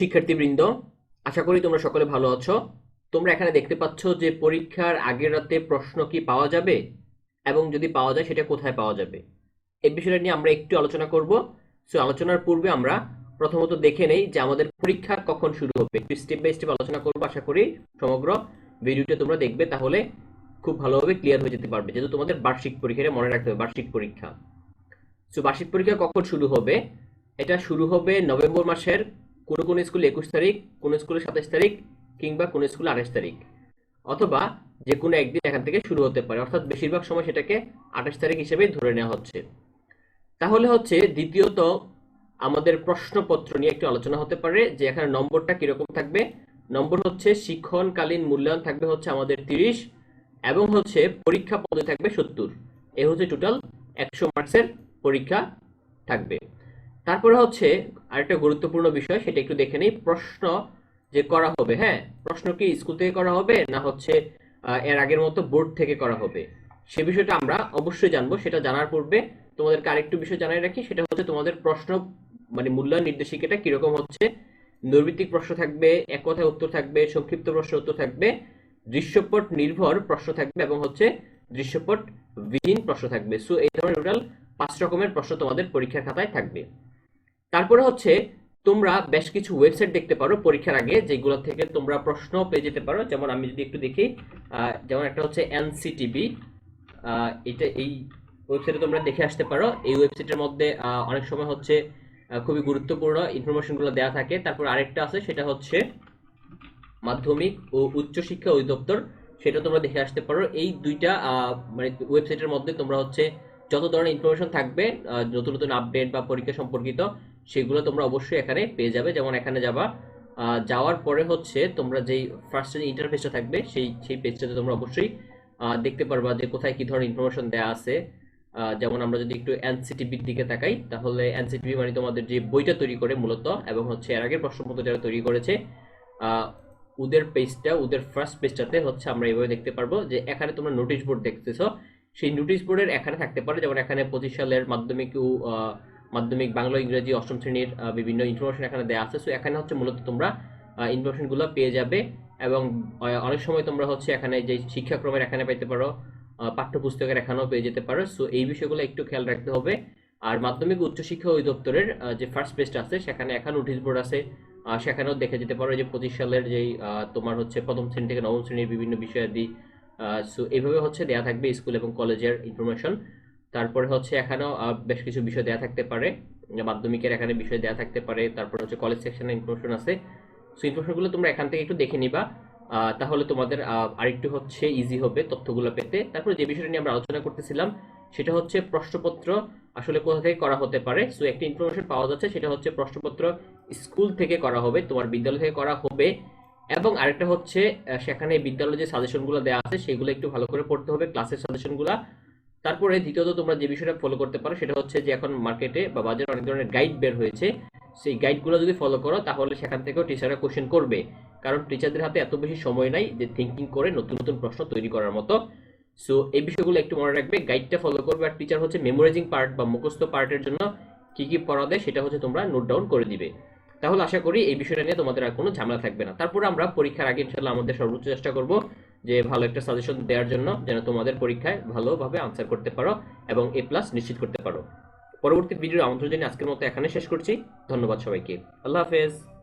শিক্ষার্থীবৃন্দ, আশা করি তোমরা সকলে ভালো আছো। তোমরা এখানে দেখতে পাচ্ছ যে পরীক্ষার আগের রাতে প্রশ্ন কি পাওয়া যাবে এবং যদি পাওয়া যায় সেটা কোথায় পাওয়া যাবে। এই বিষয়টা নিয়ে আমরা একটু আলোচনা করব। সো, আলোচনার পূর্বে আমরা প্রথমত দেখে নেই যে আমাদের পরীক্ষা কখন শুরু হবে। একটু স্টেপ বাই স্টেপ আলোচনা করব আশা করি সমগ্র ভিডিওটা তোমরা দেখবে, তাহলে খুব ভালোভাবে ক্লিয়ার হয়ে যেতে পারবে। যেহেতু তোমাদের বার্ষিক পরীক্ষাটা মনে রাখতে হবে, বার্ষিক পরীক্ষা। সো, বার্ষিক পরীক্ষা কখন শুরু হবে? এটা শুরু হবে নভেম্বর মাসের কোনো কোনো স্কুলে একুশ তারিখ, কোনো স্কুলে সাতাশ তারিখ কিংবা কোনো স্কুলে আঠাশ তারিখ। অথবা যে কোনো একদিন এখান থেকে শুরু হতে পারে। অর্থাৎ বেশিরভাগ সময় সেটাকে আঠাশ তারিখ হিসেবে ধরে নেওয়া হচ্ছে। তাহলে হচ্ছে দ্বিতীয়ত আমাদের প্রশ্নপত্র নিয়ে একটু আলোচনা হতে পারে যে এখানে নম্বরটা কীরকম থাকবে। নম্বর হচ্ছে শিক্ষণকালীন মূল্যায়ন থাকবে হচ্ছে আমাদের তিরিশ এবং হচ্ছে পরীক্ষা পদে থাকবে সত্তর। এ হচ্ছে টোটাল একশো মার্কসের পরীক্ষা থাকবে। তারপরে হচ্ছে আরেকটা গুরুত্বপূর্ণ বিষয়, সেটা একটু দেখে নেই, প্রশ্ন যে করা হবে হ্যাঁ? প্রশ্ন কি স্কুল থেকে করা হবে, না হচ্ছে এর আগের মতো বোর্ড থেকে করা হবে? সে বিষয়টা আমরা অবশ্যই জানব, সেটা জানার পূর্বে তোমাদেরকে আরেকটু বিষয় জানাই রাখি, সেটা হচ্ছে তোমাদের প্রশ্ন মানে মূল্যায়ন নির্দেশিকাটা কীরকম হচ্ছে? নৈর্ভিত্তিক প্রশ্ন থাকবে, এক কথায় উত্তর থাকবে, সংক্ষিপ্ত প্রশ্ন উত্তর থাকবে, দৃশ্যপট নির্ভর প্রশ্ন থাকবে এবং হচ্ছে দৃশ্যপট বিহীন প্রশ্ন থাকবে। সো এই ধরনের টোটাল পাঁচ রকমের প্রশ্ন তোমাদের পরীক্ষার খাতায় থাকবে। তারপরে হচ্ছে তোমরা বেশ কিছু ওয়েবসাইট দেখতে পারো পরীক্ষার আগে, যেগুলো থেকে তোমরা প্রশ্ন পেয়ে যেতে পারো। যেমন আমি যদি একটু দেখি যেমন একটা হচ্ছে এনসিটিভি এটা এই ওয়েবসাইটে তোমরা দেখে আসতে পারো। এই ওয়েবসাইটের মধ্যে অনেক সময় হচ্ছে খুবই গুরুত্বপূর্ণ ইনফরমেশনগুলো দেওয়া থাকে। তারপর আরেকটা আছে, সেটা হচ্ছে মাধ্যমিক ও উচ্চশিক্ষা অধিদপ্তর। সেটা তোমরা দেখে আসতে পারো। এই দুইটা মানে ওয়েবসাইটের মধ্যে তোমরা হচ্ছে যত ধরনের ইনফরমেশন থাকবে নতুন নতুন আপডেট বা পরীক্ষা সম্পর্কিত সেগুলো তোমরা অবশ্যই এখানে পেয়ে যাবে। যেমন এখানে যাবা যাওয়ার পরে হচ্ছে তোমরা যেই ফার্স্ট ইন্টারফেসটা থাকবে সেই সেই পেজটাতে তোমরা অবশ্যই দেখতে পারবা যে কোথায় কি ধরনের ইনফরমেশন দেওয়া আছে। যেমন আমরা যদি একটু এনসিটিভির দিকে তাকাই তাহলে এনসিটিভি মানে তোমাদের যে বইটা তৈরি করে মূলত এবং হচ্ছে এর আগের প্রশ্নপত্র যারা তৈরি করেছে ওদের পেজটা ওদের ফার্স্ট পেজটাতে হচ্ছে আমরা এইভাবে দেখতে পারব যে এখানে তোমরা নোটিশ বোর্ড দেখতেছো। সেই নোটিশ বোর্ডের এখানে থাকতে পারে যেমন এখানে পঁচিশ সালের আহ, মাধ্যমিক, বাংলা, ইংরেজি, অষ্টম শ্রেণির বিভিন্ন ইনফরমেশন এখানে দেওয়া আছে। সো এখানে হচ্ছে মূলত তোমরা ইনফরমেশনগুলো পেয়ে যাবে এবং অনেক সময় তোমরা হচ্ছে এখানে যে শিক্ষাক্রমের এখানে পেতে পারো পাঠ্যপুস্তকের এখানেও পেয়ে যেতে পারো। সো এই বিষয়গুলো একটু খেয়াল রাখতে হবে। আর মাধ্যমিক উচ্চশিক্ষা অধিদপ্তরের যে ফার্স্ট পেজটা আছে, সেখানে এখন নোটিশ বোর্ড আছে। সেখানেও দেখে যেতে পারো যে পঁচিশ সালের যেই তোমার হচ্ছে প্রথম শ্রেণি থেকে নবম শ্রেণির বিভিন্ন বিষয়াদি সো এইভাবে হচ্ছে দেয়া থাকবে স্কুল এবং কলেজের ইনফরমেশন তারপরে হচ্ছে এখানেও বেশ কিছু বিষয় দেয়া থাকতে পারে। মাধ্যমিকের এখানে বিষয় দেয়া থাকতে পারে, তারপরে হচ্ছে কলেজ সেকশনের ইনফরমেশন আছে। সো ইনফরমেশনগুলো তোমরা এখান থেকে একটু দেখে নিবা। তাহলে তোমাদের আরেকটু হচ্ছে ইজি হবে তথ্যগুলো পেতে। তারপরে যে বিষয়টা নিয়ে আমরা আলোচনা করতেছিলাম, সেটা হচ্ছে প্রশ্নপত্র আসলে কোথা থেকে করা হতে পারে। সো একটা ইনফরমেশন পাওয়া যাচ্ছে, সেটা হচ্ছে প্রশ্নপত্র স্কুল থেকে করা হবে, তোমার বিদ্যালয় থেকে করা হবে। এবং আরেকটা হচ্ছে সেখানে বিদ্যালয়ে যে সাজেশনগুলো দেওয়া আছে, সেগুলো একটু ভালো করে পড়তে হবে ক্লাসের সাজেশনগুলো তারপরে দ্বিতীয়ত তোমরা যে বিষয়টা ফলো করতে পারো, সেটা হচ্ছে যে এখন মার্কেটে বা বাজারে অনেক ধরনের গাইড বের হয়েছে। সেই গাইডগুলো যদি ফলো করো, তাহলে সেখান থেকেও টিচাররা কোশ্চেন করবে। কারণ টিচারদের হাতে এত বেশি সময় নাই যে থিঙ্কিং করে নতুন নতুন প্রশ্ন তৈরি করার মতো। সো এই বিষয়গুলো একটু মনে রাখবে গাইডটা ফলো করবে আর টিচার হচ্ছে মেমোরাইজিং পার্ট বা মুখস্থ পার্টের জন্য কি কি পড়া দেয়, সেটা হচ্ছে তোমরা নোট ডাউন করে দিবে। তাহলে আশা করি এই বিষয়টা নিয়ে তোমাদের আর কোনো ঝামেলা থাকবে না। তারপরে আমরা পরীক্ষার আগে ইনশাল্লাহ আমাদের সর্বোচ্চ চেষ্টা করব যে ভালো একটা সাজেশন দেওয়ার জন্য যেন তোমাদের পরীক্ষায় ভালোভাবে আনসার করতে পারো এবং এ প্লাস নিশ্চিত করতে পারো। পরবর্তী ভিডিওর আমন্ত্রণ জানিয়ে আজকের মতো এখানে শেষ করছি। ধন্যবাদ সবাইকে। আল্লাহ হাফেজ।